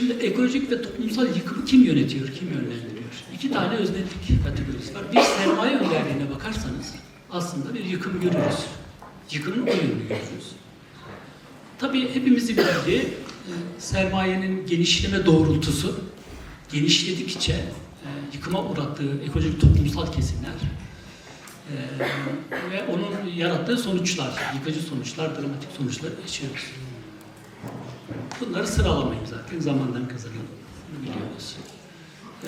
Şimdi ekolojik ve toplumsal yıkımı kim yönetiyor, kim yönlendiriyor? İki tane öznetlik kategorisi var. Bir sermaye önderliğine bakarsanız aslında bir yıkım görürüz. Yıkımın o yönünü görürüz. Tabii hepimizin bildiği e, sermayenin genişleme doğrultusu genişledikçe e, yıkıma uğrattığı ekolojik toplumsal kesimler e, ve onun yarattığı sonuçlar, yıkıcı sonuçlar, dramatik sonuçlar yaşıyoruz. Bunları sıralamayayım zaten zamandan kazanalım. Biliyoruz.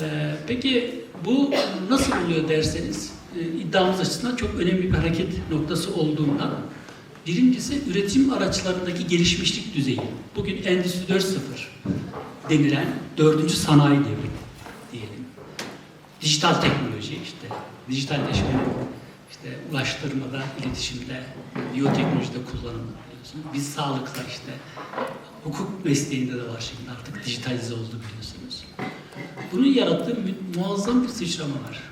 Ee, peki bu nasıl oluyor derseniz e, iddiamız açısından çok önemli bir hareket noktası olduğundan birincisi üretim araçlarındaki gelişmişlik düzeyi. Bugün Endüstri 4.0 denilen dördüncü sanayi devri diyelim. Dijital teknoloji işte, dijitalleşme, işte ulaştırmada, iletişimde, biyoteknolojide kullanımı Biz sağlıkta işte, hukuk mesleğinde de var şimdi artık dijitalize oldu biliyorsunuz. Bunun yarattığı muazzam bir sıçrama var.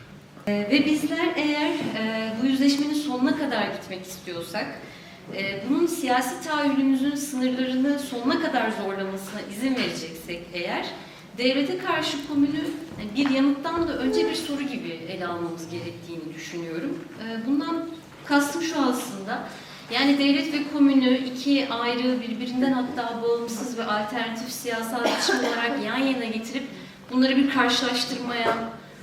Ee, Ve bizler eğer e, bu yüzleşmenin sonuna kadar gitmek istiyorsak, e, bunun siyasi tahayyülümüzün sınırlarını sonuna kadar zorlamasına izin vereceksek eğer, devlete karşı komünü e, bir yanıttan da önce bir soru gibi ele almamız gerektiğini düşünüyorum. E, Bundan kastım şu aslında, yani devlet ve komünü iki ayrı, birbirinden hatta bağımsız ve alternatif siyasal biçim olarak yan yana getirip bunları bir karşılaştırmaya,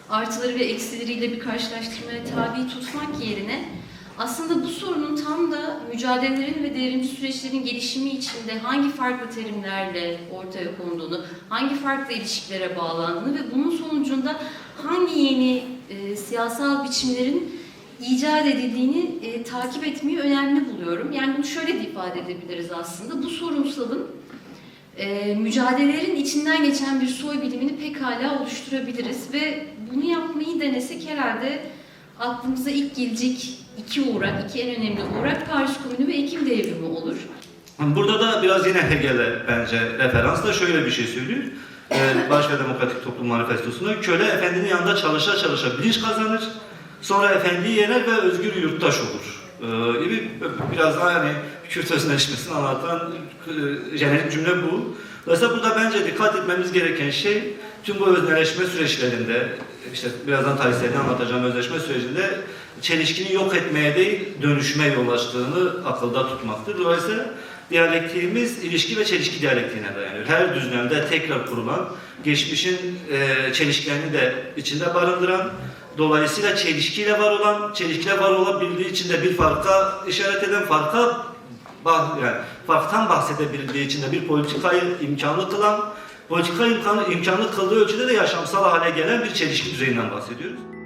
artıları ve eksileriyle bir karşılaştırmaya tabi tutmak yerine aslında bu sorunun tam da mücadelelerin ve devrimci süreçlerin gelişimi içinde hangi farklı terimlerle ortaya konduğunu, hangi farklı ilişkilere bağlandığını ve bunun sonucunda hangi yeni e, siyasal biçimlerin icat edildiğini e, takip etmeyi önemli buluyorum. Yani bunu şöyle de ifade edebiliriz aslında. Bu sorunsalın e, mücadelelerin içinden geçen bir soy bilimini pekala oluşturabiliriz ve bunu yapmayı denesek herhalde aklımıza ilk gelecek iki uğrak, iki en önemli uğrak Paris Komünü ve Ekim Devrimi olur. Burada da biraz yine Hegel'e bence referans da şöyle bir şey söylüyor. Ee, ve Demokratik Toplum Manifestosu'nda köle efendinin yanında çalışa çalışa bilinç kazanır, sonra efendiyi yener ve özgür yurttaş olur. Ee, gibi biraz daha hani Kürt özneşmesini anlatan jenerik cümle bu. Dolayısıyla burada bence dikkat etmemiz gereken şey tüm bu özneleşme süreçlerinde, işte birazdan tarihselini anlatacağım özleşme sürecinde çelişkini yok etmeye değil dönüşme yol açtığını akılda tutmaktır. Dolayısıyla diyalektiğimiz ilişki ve çelişki diyalektiğine dayanıyor. Her düzlemde tekrar kurulan, geçmişin e, çelişkilerini de içinde barındıran, dolayısıyla çelişkiyle var olan, çelişkiyle var olabildiği için de bir farka işaret eden, farka yani farktan bahsedebildiği için de bir politikayı imkanlı kılan, politika imkanı, imkanlı kıldığı ölçüde de yaşamsal hale gelen bir çelişki düzeyinden bahsediyoruz.